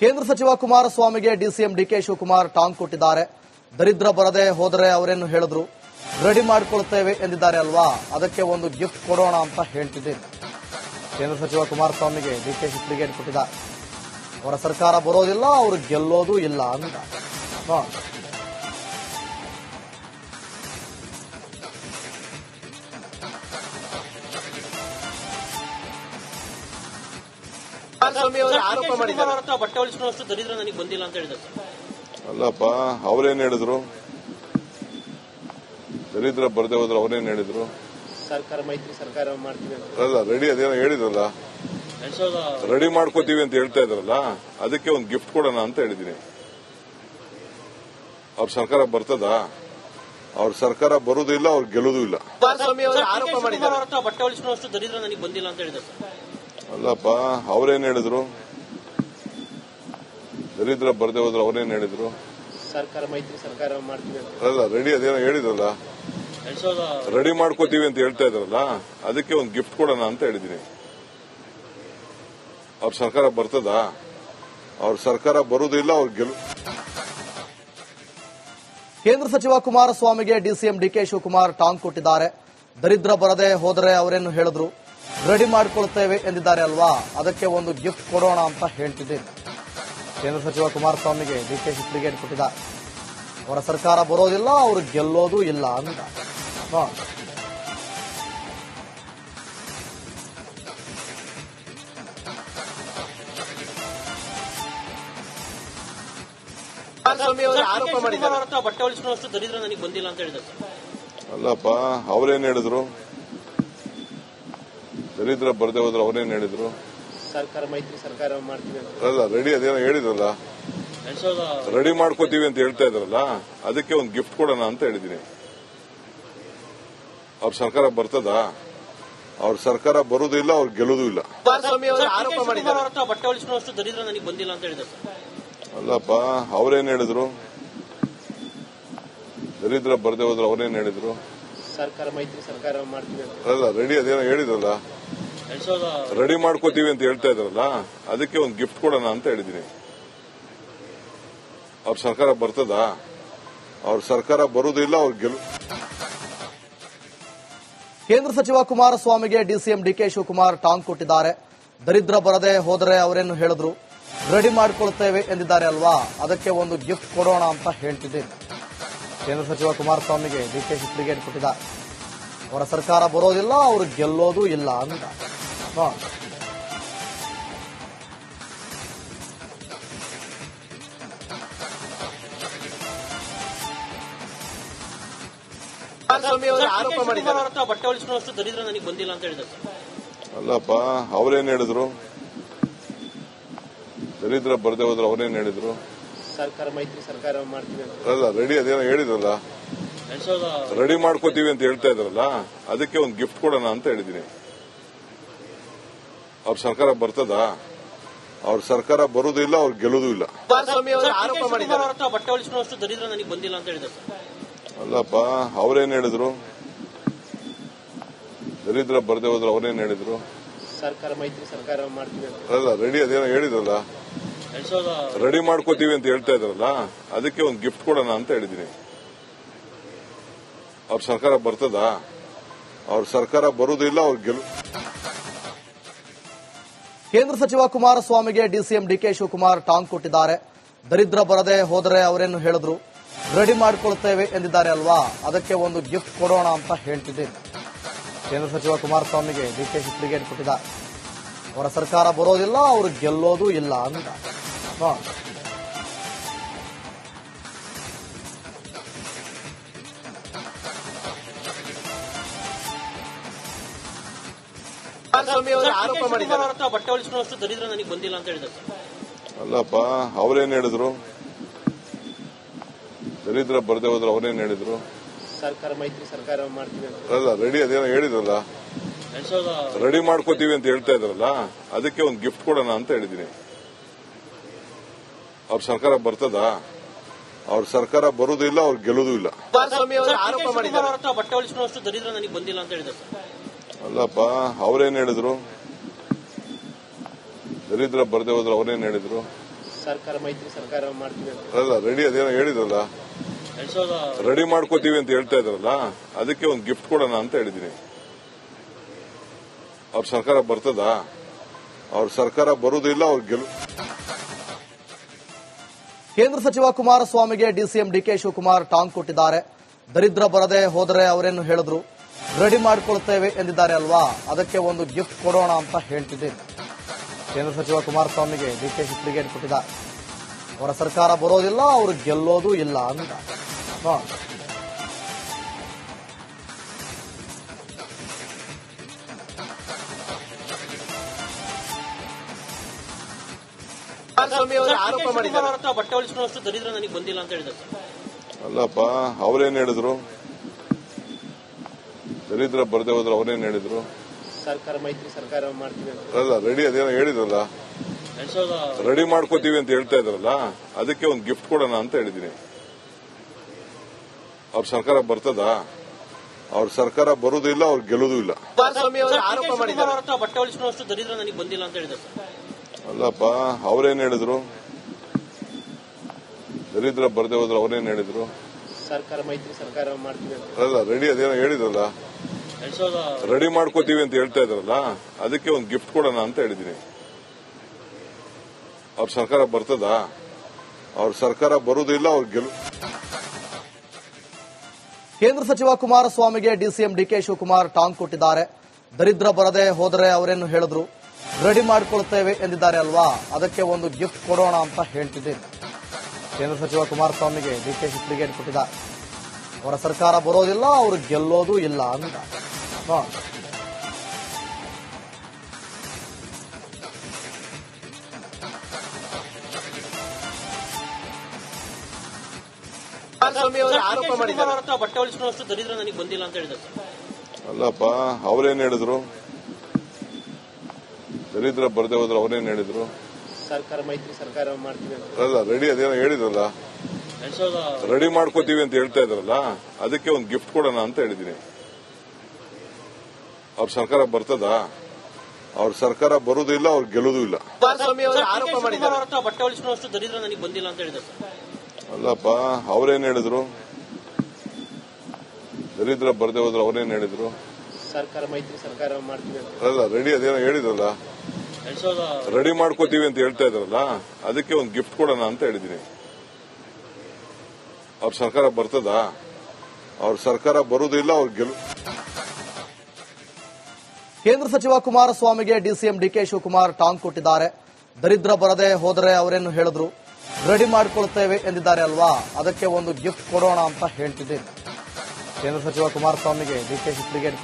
ಕೇಂದ್ರ ಸಚಿವ ಕುಮಾರಸ್ವಾಮಿಗೆ DCM DK Shivakumar ಟಾಂಗ್ ಕೊಟ್ಟಿದ್ದಾರೆ. ದರಿದ್ರ ಬರದೆ ಹೋದರೆ ಅವರೇನು ಹೇಳಿದ್ರು? ರೆಡಿ ಮಾಡಿಕೊಳ್ತೇವೆ ಎಂದಿದ್ದಾರೆ ಅಲ್ವಾ? ಅದಕ್ಕೆ ಒಂದು ಗಿಫ್ಟ್ ಕೊಡೋಣ ಅಂತ ಹೇಳ್ತಿದ್ದೀನಿ ಕೇಂದ್ರ ಸಚಿವ ಕುಮಾರಸ್ವಾಮಿಗೆ ಡಿಕೆ ಬ್ರಿಗೇಡ್ ಕೊಟ್ಟಿದ್ದಾರೆ. ಅವರ ಸರ್ಕಾರ ಬರೋದಿಲ್ಲ, ಅವರು ಗೆಲ್ಲೋದು ಇಲ್ಲ ಅಂತ. ಕುಮಾರಸ್ವಾಮಿ ಅವರು ಆರೋಪ ಮಾಡಿದ್ದಾರೆ. ಅವರ ಬಟ್ಟೆ ಹೊಲಿಸ್ಕೊಳ್ಳೋಷ್ಟು ದರಿದ್ರ ನನಗೆ ಬಂದಿಲ್ಲ ಅಂತ ಹೇಳಿದ್ರು ಸರ್. ಅಲ್ಲಪ್ಪ ಅವ್ರೇನ್ ಹೇಳಿದ್ರು? ದರಿದ್ರ ಬರ್ದೇ ಹೋದ್ರೆ ಅವ್ರೇನ್ ಹೇಳಿದ್ರು? ಸರ್ಕಾರ ಮೈತ್ರಿ ಸರ್ಕಾರ ಮಾಡ್ತೀವಿ ಅಂತ. ಅಲ್ಲ ರೆಡಿ ಅದೇನೋ ಹೇಳಿದ್ರಲ್ಲ? ರೆಡಿ ಮಾಡ್ಕೋತೀವಿ ಅಂತ ಹೇಳ್ತಾ ಇದ್ರಲ್ಲ ಅದಕ್ಕೆ ಒಂದು ಗಿಫ್ಟ್ ಕೊಡೋಣ ಅಂತ ಹೇಳಿದೀನಿ ಅವ್ರ ಸರ್ಕಾರ ಬರ್ತದ? ಅವ್ರ ಸರ್ಕಾರ ಬರೋದಿಲ್ಲ ಅವ್ರು ಗೆಲ್ಲೋದು ಇಲ್ಲ ಕುಮಾರಸ್ವಾಮಿ ಅವರು ಆರೋಪ ಅವರ ಮಾಡಿದ್ದಾರೆ ಬಟ್ಟೆ ದರಿದ್ರ ನನಗೆ ಬಂದಿಲ್ಲ ಅಂತ ಹೇಳಿದ್ರು ಸರ್. ಅಲ್ಲಪ್ಪ ಅವ್ರೇನ್ ಹೇಳಿದ್ರು? ದರಿದ್ರ ಬರದೆ ಹೋದ್ರೆ ಅವ್ರೇನ್ ಹೇಳಿದ್ರು? ಸರ್ಕಾರ ಮೈತ್ರಿ ಸರ್ಕಾರ ಮಾಡ್ತೀವಿ ಅಲ್ಲ ರೆಡಿ ಅದೇನೋ ಹೇಳಿದ್ರಲ್ಲ? ರೆಡಿ ಮಾಡ್ಕೋತೀವಿ ಅಂತ ಹೇಳ್ತಾ ಇದ್ರಲ್ಲ ಅದಕ್ಕೆ ಒಂದು ಗಿಫ್ಟ್ ಕೊಡೋಣ ಅಂತ ಹೇಳಿದೀನಿ ಅವ್ರ ಸರ್ಕಾರ ಬರ್ತದ? ಅವ್ರ ಸರ್ಕಾರ ಬರುವುದಿಲ್ಲ ಅವ್ರ ಗೆಲ್ ಕೇಂದ್ರ ಸಚಿವ ಕುಮಾರಸ್ವಾಮಿಗೆ ಡಿಸಿಎಂ ಡಿಕೆ ಶಿವಕುಮಾರ್ ಟಾಂಗ್ ಕೊಟ್ಟಿದ್ದಾರೆ. ದರಿದ್ರ ಬರದೆ ಹೋದರೆ ಅವರೇನು ಹೇಳಿದ್ರು? ರೆಡಿ ಮಾಡ್ಕೊಳ್ತೇವೆ ಎಂದಿದ್ದಾರೆ ಅಲ್ವಾ? ಅದಕ್ಕೆ ಒಂದು ಗಿಫ್ಟ್ ಕೊಡೋಣ ಅಂತ ಹೇಳ್ತಿದ್ದೀನಿ. ಕೇಂದ್ರ ಸಚಿವ ಕುಮಾರಸ್ವಾಮಿಗೆ ಡಿಕೆ ಬ್ರಿಗೇಡ್ ಕೊಟ್ಟಿದ್ದ. ಅವರ ಸರ್ಕಾರ ಬರೋದಿಲ್ಲ ಅವರು ಗೆಲ್ಲೋದು ಇಲ್ಲ ಅಂತ. ಆರೋಪ ದರಿದ್ರ ನನಗೆ ಬಂದಿಲ್ಲ ಅಂತ ಹೇಳಿದ್ರು. ಅಲ್ಲಪ್ಪ ಅವ್ರೇನ್ ಹೇಳಿದ್ರು? ದರಿದ್ರ ಬರದೆ ಹೋದ್ರೆ ಅವ್ರೇನ್ ಹೇಳಿದ್ರು? ಸರ್ಕಾರ ಮೈತ್ರಿ ಸರ್ಕಾರ ಮಾಡ್ತೀವಿ ಅಂತ. ಅಲ್ಲ ರೆಡಿ ಅದೇನೋ ಹೇಳಿದ್ರಲ್ಲ? ರೆಡಿ ಮಾಡ್ಕೋತೀವಿ ಅಂತ ಹೇಳ್ತಾ ಇದ್ರಲ್ಲ ಅದಕ್ಕೆ ಒಂದು ಗಿಫ್ಟ್ ಕೊಡೋಣ ಅಂತ ಹೇಳಿದೀನಿ. ಅವ್ರ ಸರ್ಕಾರ ಬರ್ತದ? ಅವ್ರ ಸರ್ಕಾರ ಅವ್ರು ಗೆಲ್ಲೋದು ಇಲ್ಲ. ಅವರು ಅಂತ ಹೇಳಿದ್ರು ಅಲ್ಲಪ್ಪ ಅವ್ರೇನ್ ಹೇಳಿದ್ರು? ದರಿದ್ರ ಬರದೆ ಹೋದ್ರೆ ಅವ್ರೇನ್ ಹೇಳಿದ್ರು? ಸರ್ಕಾರ ಮೈತ್ರಿ ಸರ್ಕಾರ ಮಾಡ್ತೀವಿ ಅಂತ. ಅಲ್ಲ ರೆಡಿ ಅದೇನೋ ಹೇಳಿದ್ರಲ್ಲ? ರೆಡಿ ಮಾಡ್ಕೋತೀವಿ ಅಂತ ಹೇಳ್ತಾ ಇದ್ರಲ್ಲ ಅದಕ್ಕೆ ಒಂದು ಗಿಫ್ಟ್ ಕೊಡೋಣ ಅಂತ ಹೇಳಿದೀನಿ ಅವ್ರ ಸರ್ಕಾರ ಬರ್ತದ? ಅವ್ರ ಸರ್ಕಾರ ಬರುವುದಿಲ್ಲ, ಅವ್ರ ಕೇಂದ್ರ ಸಚಿವ ಕುಮಾರಸ್ವಾಮಿಗೆ ಡಿಸಿಎಂ ಡಿಕೆ ಶಿವಕುಮಾರ್ ಟಾಂಗ್ ಕೊಟ್ಟಿದ್ದಾರೆ. ದರಿದ್ರ ಬರದೆ ಹೋದರೆ ಅವರೇನು ಹೇಳಿದ್ರು? ರೆಡಿ ಮಾಡಿಕೊಳ್ತೇವೆ ಎಂದಿದ್ದಾರೆ ಅಲ್ವಾ? ಅದಕ್ಕೆ ಒಂದು ಗಿಫ್ಟ್ ಕೊಡೋಣ ಅಂತ ಹೇಳ್ತಿದ್ದೀನಿ. ಕೇಂದ್ರ ಸಚಿವ ಕುಮಾರಸ್ವಾಮಿಗೆ ಡಿಕೆ ಬ್ರಿಗೇಡ್ ಕೊಟ್ಟಿದ್ದಾರೆ. ಅವರ ಸರ್ಕಾರ ಬರೋದಿಲ್ಲ ಅವರು ಗೆಲ್ಲೋದು ಇಲ್ಲ ಅಂತ. ಆರೋಪ ದರಿದ್ರ ನನಗೆ ಬಂದಿಲ್ಲ ಅಂತ ಹೇಳಿದ್ರು ಸರ್. ಅಲ್ಲಪ್ಪ ಅವ್ರೇನ್ ಹೇಳಿದ್ರು? ದರಿದ್ರ ಬರ್ದೇ ಹೋದ್ರೆ ಅವ್ರೇನ್ ಹೇಳಿದ್ರು? ಸರ್ಕಾರ ಮೈತ್ರಿ ಸರ್ಕಾರ ಮಾಡ್ತೀವಿ ಅಂತ. ಅಲ್ಲ ರೆಡಿ ಅದೇನೋ ಹೇಳಿದ್ರಲ್ಲ. ರೆಡಿ ಮಾಡ್ಕೋತೀವಿ ಅಂತ ಹೇಳ್ತಾ ಇದ್ರಲ್ಲ ಅದಕ್ಕೆ ಒಂದು ಗಿಫ್ಟ್ ಕೊಡೋಣ ಅಂತ ಹೇಳಿದೀನಿ ಅವ್ರ ಸರ್ಕಾರ ಬರ್ತದ? ಅವ್ರ ಸರ್ಕಾರ ಅವ್ರು ಗೆಲ್ಲೋದು ಇಲ್ಲ. ಅವರು ಅಂತ ಹೇಳಿದ್ರು ಅಲ್ಲಪ್ಪ ಅವ್ರೇನ್ ಹೇಳಿದ್ರು? ದರಿದ್ರ ಬರ್ದೇ ಹೋದ್ರೆ ಅವ್ರೇನ್ ಹೇಳಿದ್ರು? ಸರ್ಕಾರ ಮೈತ್ರಿ ಸರ್ಕಾರ ಮಾಡ್ತೀವಿ ಅಲ್ಲ ರೆಡಿ ಅದೇನೋ ಹೇಳಿದ್ರಲ್ಲ? ರೆಡಿ ಮಾಡ್ಕೋತೀವಿ ಅಂತ ಹೇಳ್ತಾ ಇದ್ರಲ್ಲ ಅದಕ್ಕೆ ಒಂದು ಗಿಫ್ಟ್ ಕೊಡೋಣ ಅಂತ ಹೇಳಿದೀನಿ ಅವ್ರ ಸರ್ಕಾರ ಬರ್ತದ? ಅವ್ರ ಸರ್ಕಾರ ಬರುವುದಿಲ್ಲ ಅವ್ರ ಗೆಲ್ ಕೇಂದ್ರ ಸಚಿವ ಕುಮಾರಸ್ವಾಮಿಗೆ ಡಿಸಿಎಂ ಡಿಕೆ ಶಿವಕುಮಾರ್ ಟಾಂಗ್ ಕೊಟ್ಟಿದ್ದಾರೆ. ದರಿದ್ರ ಬರದೆ ಹೋದರೆ ಅವರೇನು ಹೇಳಿದ್ರು? ರೆಡಿ ಮಾಡಿಕೊಳ್ತೇವೆ ಎಂದಿದ್ದಾರೆ ಅಲ್ವಾ? ಅದಕ್ಕೆ ಒಂದು ಗಿಫ್ಟ್ ಕೊಡೋಣ ಅಂತ ಹೇಳ್ತಿದ್ದೀನಿ. ಕೇಂದ್ರ ಸಚಿವ ಕುಮಾರಸ್ವಾಮಿಗೆ ಡಿಕೆ ಶಿ ಕೊಟ್ಟಿದ್ದಾರೆ. ಅವರ ಸರ್ಕಾರ ಬರೋದಿಲ್ಲ, ಅವರು ಗೆಲ್ಲೋದು ಇಲ್ಲ ಅಂತ. ಕುಮಾರಸ್ವಾಮಿ ಅವರು ಆರೋಪ ಮಾಡಿದ್ದಾರೆ. ಬಟ್ಟೆ ಹೊಲಿಸ್ಕೊಳ್ಳೋಷ್ಟು ದರಿದ್ರ ನನಗೆ ಬಂದಿಲ್ಲ ಅಂತ ಹೇಳಿದ್ರು. ಅಲ್ಲಪ್ಪ ಅವ್ರೇನ್ ಹೇಳಿದ್ರು? ದರಿದ್ರ ಬರ್ದೇ ಹೋದ್ರೆ ಅವ್ರೇನ್ ಹೇಳಿದ್ರು? ಸರ್ಕಾರ ಮೈತ್ರಿ ಸರ್ಕಾರ ಮಾಡ್ತೀವಿ ಅಂತ. ಅಲ್ಲ ರೆಡಿ ಅದೇನೋ ಹೇಳಿದ್ರಲ್ಲ? ರೆಡಿ ಮಾಡ್ಕೋತೀವಿ ಅಂತ ಹೇಳ್ತಾ ಇದ್ರಲ್ಲ ಅದಕ್ಕೆ ಒಂದು ಗಿಫ್ಟ್ ಕೊಡೋಣ ಅಂತ ಹೇಳಿದೀನಿ ಅವ್ರ ಸರ್ಕಾರ ಬರ್ತದ? ಅವ್ರ ಸರ್ಕಾರ ಬರುವುದಿಲ್ಲ ಅವ್ರು ಗೆಲ್ಲುದೂ ಇಲ್ಲ. ಕುಮಾರಸ್ವಾಮಿ ಅವರು ಆರೋಪ ಮಾಡಿದ್ದಾರೆ. ಬಟ್ಟೆ ಹೊಲಿಸ್ಕೊಳ್ಳೋಷ್ಟು ದರಿದ್ರ ನನಗೆ ಬಂದಿಲ್ಲ ಅಂತ ಹೇಳಿದ್ರು. ಅಲ್ಲಪ್ಪ ಅವ್ರೇನ್ ಹೇಳಿದ್ರು? ದರಿದ್ರ ಬರದೆ ಹೋದ್ರು ಅವ್ರೇನ್ ಹೇಳಿದ್ರು? ಸರ್ಕಾರ ಮೈತ್ರಿ ಸರ್ಕಾರ ಮಾಡ್ತೀವಿ ಅಂತ. ಅಲ್ಲ ರೆಡಿ ಅದೇನೋ ಹೇಳಿದ್ರಲ್ಲ? ಎರಡ್ ಸಾವಿರದ ರೆಡಿ ಮಾಡ್ಕೋತೀವಿ ಅಂತ ಹೇಳ್ತಾ ಇದ್ರಲ್ಲ ಅದಕ್ಕೆ ಒಂದು ಗಿಫ್ಟ್ ಕೊಡೋಣ ಅಂತ ಹೇಳಿದೀನಿ ಅವ್ರ ಸರ್ಕಾರ ಬರ್ತದಾ? ಅವ್ರ ಸರ್ಕಾರ ಬರುವುದಿಲ್ಲ ಅವ್ರ ಗೆಲ್ ಕೇಂದ್ರ ಸಚಿವ ಕುಮಾರಸ್ವಾಮಿಗೆ ಡಿಸಿಎಂ ಡಿಕೆ ಶಿವಕುಮಾರ್ ಟಾಂಗ್ ಕೊಟ್ಟಿದ್ದಾರೆ. ದರಿದ್ರ ಬರದೆ ಹೋದರೆ ಅವರೇನು ಹೇಳಿದ್ರು? ರೆಡಿ ಮಾಡ್ಕೊಳ್ತೇವೆ ಎಂದಿದ್ದಾರೆ ಅಲ್ವಾ? ಅದಕ್ಕೆ ಒಂದು ಗಿಫ್ಟ್ ಕೊಡೋಣ ಅಂತ ಹೇಳ್ತಿದ್ದೀನಿ. ಕೇಂದ್ರ ಸಚಿವ ಕುಮಾರಸ್ವಾಮಿಗೆ ಡಿಕೆ ಬ್ರಿಗೇಡ್ ಕೊಟ್ಟಿದ್ದಾರೆ ಅವರ ಸರ್ಕಾರ ಬರೋದಿಲ್ಲ ಅವರು ಗೆಲ್ಲೋದು ಇಲ್ಲ ಅಂತ. ಹಾ. ಅವ್ರೇನ್ ಅವರು ಆರೋಪ ಮಾಡಿದ್ದಾರೆ ಅವ್ರ ಹತ್ರ ಬಟ್ಟೆ ಹೊಲಿಸ್ಕೊಳ್ಳೋಷ್ಟು ದರಿದ್ರ ನನಗೆ ಬಂದಿಲ್ಲ ಅಂತ ಹೇಳಿದ್ದಾರೆ ಸರ್ ಅಲ್ಲಪ್ಪ ಅವ್ರೇನ್ ಹೇಳಿದ್ರು ದರಿದ್ರ ಬರದೆ ಹೋದ್ರೆ ಅವರೇನ್ ಹೇಳಿದ್ರು? ಸರ್ಕಾರ ಮೈತ್ರಿ ಸರ್ಕಾರ ಮಾಡ್ತೀವಿ ಅಂತ. ಅಲ್ಲ ರೆಡಿ ಅದೇನೋ ಹೇಳಿದ್ರಲ್ಲ? ರೆಡಿ ಮಾಡ್ಕೋತೀವಿ ಅಂತ ಹೇಳ್ತಾ ಇದ್ರಲ್ಲ ಅದಕ್ಕೆ ಒಂದು ಗಿಫ್ಟ್ ಕೊಡೋಣ ಅಂತ ಹೇಳಿದೀನಿ. ಅವ್ರ ಸರ್ಕಾರ ಬರ್ತದಾ? ಅವ್ರ ಸರ್ಕಾರ ಬರೋದು ಇಲ್ಲ ಅವ್ರು ಗೆಲ್ಲೋದು ಇಲ್ಲ. ಅಲ್ಲಪ್ಪ ಅವ್ರೇನ್ ಹೇಳಿದ್ರು? ದರಿದ್ರ ಬರದೆ ಹೋದ್ರೆ ಅವ್ರೇನ್ ಹೇಳಿದ್ರು? ಸರ್ಕಾರ ಮೈತ್ರಿ ಸರ್ಕಾರ ಮಾಡ್ತೀವಿ ಅಂತ. ಅಲ್ಲ ರೆಡಿ ಅದೇನೋ ಹೇಳಿದ್ರಲ್ಲ? ರೆಡಿ ಮಾಡ್ಕೋತೀವಿ ಅಂತ ಹೇಳ್ತಾ ಇದ್ರಲ್ಲ, ಅದಕ್ಕೆ ಒಂದು ಗಿಫ್ಟ್ ಕೊಡೋಣ ಅಂತ ಹೇಳಿದೀನಿ. ಅವ್ರ ಸರ್ಕಾರ ಬರ್ತದಾ? ಅವ್ರ ಸರ್ಕಾರ ಬರುವುದಿಲ್ಲ ಅವ್ರ ಗೆಲ್ ಕೇಂದ್ರ ಸಚಿವ ಕುಮಾರಸ್ವಾಮಿಗೆ ಡಿಸಿಎಂ ಡಿಕೆ ಶಿವಕುಮಾರ್ ಟಾಂಗ್ ಕೊಟ್ಟಿದ್ದಾರೆ. ದರಿದ್ರ ಬರದೆ ಹೋದರೆ ಅವರೇನು ಹೇಳಿದ್ರು? ರೆಡಿ ಮಾಡಿಕೊಳ್ತೇವೆ ಎಂದಿದ್ದಾರೆ ಅಲ್ವಾ? ಅದಕ್ಕೆ ಒಂದು ಗಿಫ್ಟ್ ಕೊಡೋಣ ಅಂತ ಹೇಳ್ತಿದ್ದೀನಿ ಕೇಂದ್ರ ಸಚಿವ ಕುಮಾರಸ್ವಾಮಿಗೆ ಡಿಕೆ ಬ್ರಿಗೇಡ್ ಕೊಟ್ಟಿದ್ದಾರೆ. ಅವರ ಸರ್ಕಾರ ಬರೋದಿಲ್ಲ, ಅವರು ಗೆಲ್ಲೋದು ಇಲ್ಲ ಅಂತ. ಅವರು ಆರೋಪ ಮಾಡಿದ್ದಾರೆ. ಬಟ್ಟೆ ಹೊಲಿಸ್ಕೊಳ್ಳೋಷ್ಟು ದರಿದ್ರ ನನಗೆ ಬಂದಿಲ್ಲ ಅಂತ ಹೇಳಿದ್ದಾರೆ. ಸರ್ ಅಲ್ಲಪ್ಪ ಅವ್ರೇನ್ ಹೇಳಿದ್ರು? ದರಿದ್ರ ಬರದೆ ಹೋದ್ರೆ ಅವ್ರೇನ್ ಹೇಳಿದ್ರು? ಸರ್ಕಾರ ಮೈತ್ರಿ ಸರ್ಕಾರ ಮಾಡ್ತೀವಿ ಅಂತ. ಅಲ್ಲ ರೆಡಿ ಅದೇನೋ ಹೇಳಿದ್ರಲ್ಲ? ರೆಡಿ ಮಾಡ್ಕೋತೀವಿ ಅಂತ ಹೇಳ್ತಾ ಇದ್ರಲ್ಲ ಅದಕ್ಕೆ ಒಂದು ಗಿಫ್ಟ್ ಕೊಡೋಣ ಅಂತ ಹೇಳಿದೀನಿ ಅವ್ರ ಸರ್ಕಾರ ಬರ್ತದ? ಅವ್ರ ಸರ್ಕಾರ ಬರುವುದಿಲ್ಲ ಅವ್ರು ಗೆಲ್ಲೋದು ಇಲ್ಲ. ಅಲ್ಲಪ್ಪ ಅವ್ರೇನ್ ಹೇಳಿದ್ರು? ದರಿದ್ರ ಬರ್ದೇ ಹೋದ್ರೆ ಅವ್ರೇನ್ ಹೇಳಿದ್ರು? ಸರ್ಕಾರ ಮೈತ್ರಿ ಸರ್ಕಾರ ಮಾಡ್ತೀವಿ ಅಲ್ಲ ರೆಡಿ ಅದೇನೋ ಹೇಳಿದ್ರಲ್ಲ? ರೆಡಿ ಮಾಡ್ಕೋತೀವಿ ಅಂತ ಹೇಳ್ತಾ ಇದ್ರಲ್ಲ ಅದಕ್ಕೆ ಒಂದು ಗಿಫ್ಟ್ ಕೊಡೋಣ ಅಂತ ಹೇಳಿದೀನಿ ಅವ್ರ ಸರ್ಕಾರ ಬರ್ತದ? ಅವ್ರ ಸರ್ಕಾರ ಬರುವುದಿಲ್ಲ ಅವ್ರು ಗೆಲ್ ಕೇಂದ್ರ ಸಚಿವ ಕುಮಾರಸ್ವಾಮಿಗೆ ಡಿಸಿಎಂ ಡಿಕೆ ಶಿವಕುಮಾರ್ ಟಾಂಗ್ ಕೊಟ್ಟಿದ್ದಾರೆ. ದರಿದ್ರ ಬರದೆ ಹೋದರೆ ಅವರೇನು ಹೇಳಿದ್ರು? ರೆಡಿ ಮಾಡಿಕೊಳ್ತೇವೆ ಎಂದಿದ್ದಾರೆ ಅಲ್ವಾ? ಅದಕ್ಕೆ ಒಂದು ಗಿಫ್ಟ್ ಕೊಡೋಣ ಅಂತ ಹೇಳ್ತಿದ್ದೀನಿ. ಕೇಂದ್ರ ಸಚಿವ ಕುಮಾರಸ್ವಾಮಿಗೆ ಡಿಕೆ ಬ್ರಿಗೇಡ್